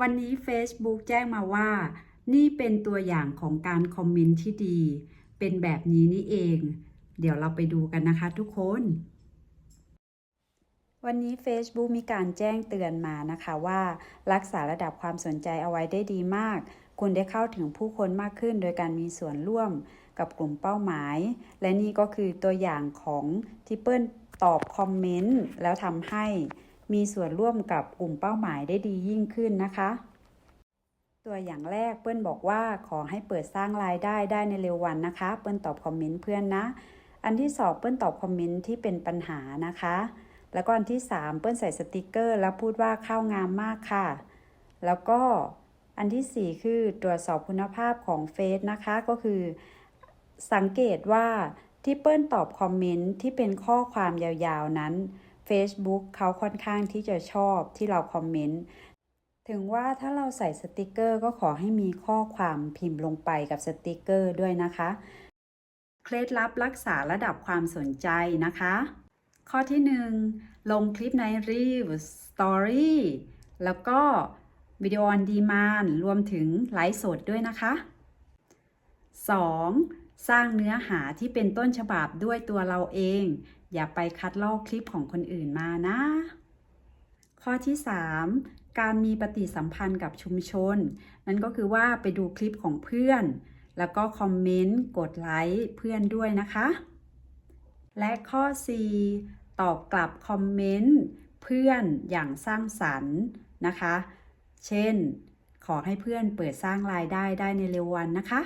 วันนี้ Facebook แจ้งมาว่า นี่เป็นตัวอย่างของการคอมเมนต์ที่ดี เป็นแบบนี้นี่เอง เดี๋ยวเราไปดูกันนะคะทุกคน วันนี้ Facebook มีการแจ้งเตือนมานะคะว่า รักษาระดับความสนใจเอาไว้ได้ดีมาก คุณได้เข้าถึงผู้คนมากขึ้น โดยการมีส่วนร่วมกับกลุ่มเป้าหมาย และนี่ก็คือตัวอย่างของที่เปิ้ลตอบคอมเมนต์แล้วทำให้ มีส่วนร่วมกับกลุ่มเป้าหมายได้ดียิ่งขึ้นนะคะ ตัวอย่างแรกเปิ้ลบอกว่าขอให้เปิดสร้างรายได้ได้ในเร็ววันนะคะ เปิ้ลตอบคอมเมนต์เพื่อนนะ อันที่สองเปิ้ลตอบคอมเมนต์ที่เป็นปัญหานะคะ แล้วก็อันที่สามเปิ้ลใส่สติกเกอร์ แล้วพูดว่าเข้างามมากค่ะ แล้วก็อันที่สี่คือตรวจสอบคุณภาพของเฟซนะคะก็คือ สังเกตว่าที่เปิ้ลตอบคอมเมนต์ที่เป็นข้อความยาวๆนั้น Facebook เขาค่อนข้างที่จะชอบที่เราคอมเมนต์ถึงว่าถ้าเราใส่สติกเกอร์ก็ขอให้มีข้อความพิมพ์ลงไปกับสติกเกอร์ด้วยนะคะ เคล็ดลับรักษาระดับความสนใจนะคะ ข้อที่ 1 ลงคลิปใน Reel Story แล้วก็วิดีโอ on demand รวมถึงไลฟ์สดด้วยนะคะ 2. สร้างเนื้อหาที่เป็นต้นฉบับด้วยตัวเราเอง อย่าไปคัดลอกคลิปของคนอื่นมานะ ข้อที่ 3 การมีปฏิสัมพันธ์กับชุมชน นั่นก็คือว่าไปดูคลิปของเพื่อน แล้วก็คอมเมนต์กดไลค์เพื่อนด้วยนะคะ และข้อ 4 ตอบกลับคอมเมนต์เพื่อนอย่างสร้างสรรค์นะคะ เช่น ขอให้เพื่อนเปิดสร้างรายได้ได้ในเร็ววันนะคะ